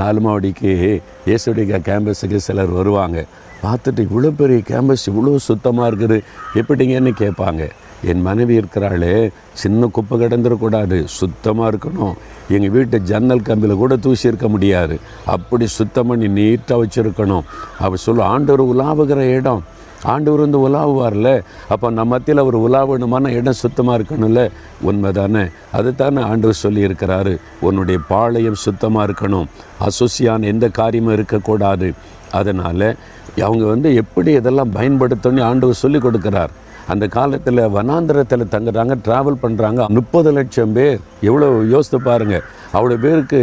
நாலு மாவடிக்கு கேம்பஸுக்கு சிலர் வருவாங்க. பார்த்துட்டு இவ்வளோ பெரிய கேம்பஸ் இவ்வளோ சுத்தமாக இருக்குது. எப்படிங்கன்னு கேட்பாங்க. என் மனைவி இருக்கிறாளே சின்ன குப்பை கிடந்துடக்கூடாது சுத்தமாக இருக்கணும். எங்கள் வீட்டு ஜன்னல் கம்பியில் கூட தூசி இருக்க முடியாது. அப்படி சுத்தம் பண்ணி நீட்டாக வச்சுருக்கணும். அவள் சொல்ல ஆண்டவர் உலாவுகிற இடம் ஆண்டவர் வந்து உலாவுவார்ல? அப்போ நம்ம மத்தியில் அவர் உலாவணுமான இடம் சுத்தமாக இருக்கணும்ல? உண்மைதானே. அதுதானே ஆண்டவர் சொல்லியிருக்கிறாரு. உன்னுடைய பாளையம் சுத்தமாக இருக்கணும். அசுசியான எந்த காரியமும் இருக்கக்கூடாது. அதனால் அவங்க வந்து எப்படி இதெல்லாம் பயன்படுத்தணும்னு ஆண்டவர் சொல்லி கொடுக்குறார். அந்த காலத்தில் வனாந்திரத்தில் தங்குறாங்க ட்ராவல் பண்ணுறாங்க முப்பது லட்சம் பேர். எவ்வளோ யோசித்து பாருங்கள் அவ்வளோ பேருக்கு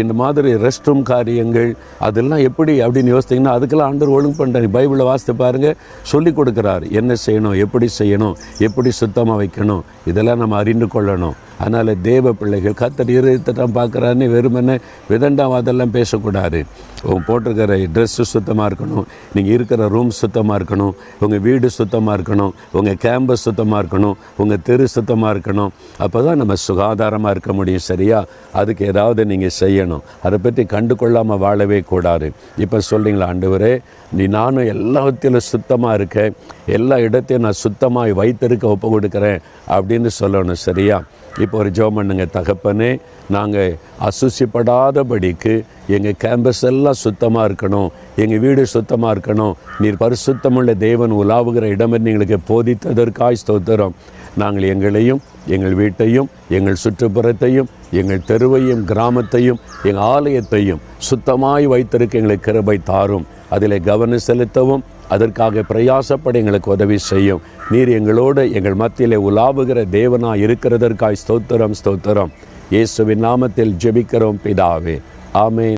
இந்த மாதிரி ரெஸ்ட் ரூம் காரியங்கள் அதெல்லாம் எப்படி அப்படின்னு யோசித்தீங்கன்னா அதுக்கெல்லாம் ஆண்டர் ஒழுங்கு பண்ணுறாரு பைபிளை வாசித்து பாருங்கள் சொல்லி கொடுக்குறாரு. என்ன செய்யணும்? எப்படி செய்யணும்? எப்படி சுத்தமாக வைக்கணும்? இதெல்லாம் நம்ம அறிந்து கொள்ளணும். அதனால் தேவ பிள்ளைகள் கத்தர் இருத்தட்டம் பார்க்குறான்னு வெறுமனே விதண்டாவாதெல்லாம் பேசக்கூடாது. உங்க போட்டிருக்கிற ட்ரெஸ்ஸு சுத்தமாக இருக்கணும். நீங்கள் இருக்கிற ரூம் சுத்தமாக இருக்கணும். உங்கள் வீடு சுத்தமாக இருக்கணும். உங்கள் கேம்பஸ் சுத்தமாக இருக்கணும். உங்கள் தெரு சுத்தமாக இருக்கணும். அப்போ தான் நம்ம சுகாதாரமாக இருக்க முடியும் சரியா? அதுக்கு ஏதாவது நீங்கள் செய்யணும். அதை பற்றி கண்டு கொள்ளாமல் வாழவே கூடாது. இப்போ சொல்கிறீங்களா ஆண்டு நீ நானும் எல்லாத்திலும் சுத்தமாக இருக்கேன். எல்லா இடத்தையும் நான் சுத்தமாக வைத்திருக்க ஒப்பு கொடுக்குறேன் அப்படின்னு சொல்லணும் சரியா? இப்போ ஒரு ஜெபம் பண்ணுங்க தகப்பனே நாங்கள் அசுசிப்படாதபடிக்கு எங்கள் கேம்பஸ் எல்லாம் சுத்தமாக இருக்கணும் எங்கள் வீடு சுத்தமாக இருக்கணும் நீர் பரிசுத்தமுள்ள தேவன் உலாவுகிற இடம் எங்களுக்கு போதித்ததற்காய் ஸ்தோத்திரம். நாங்கள் எங்களையும் எங்கள் வீட்டையும் எங்கள் சுற்றுப்புறத்தையும் எங்கள் தெருவையும் கிராமத்தையும் எங்கள் ஆலயத்தையும் சுத்தமாய் வைத்திருக்க எங்களுக்கு கிருபை தாரும். அதில் கவனம் செலுத்தவும் அதற்காக பிரயாசப்பட எங்களுக்கு உதவி செய்யும். நீர் எங்களோடு எங்கள் மத்தியிலே உலாவுகிற தேவனாக இருக்கிறதற்காய் ஸ்தோத்திரம் ஸ்தோத்திரம். இயேசுவின் நாமத்தில் ஜெபிக்கிறோம் பிதாவே. ஆமே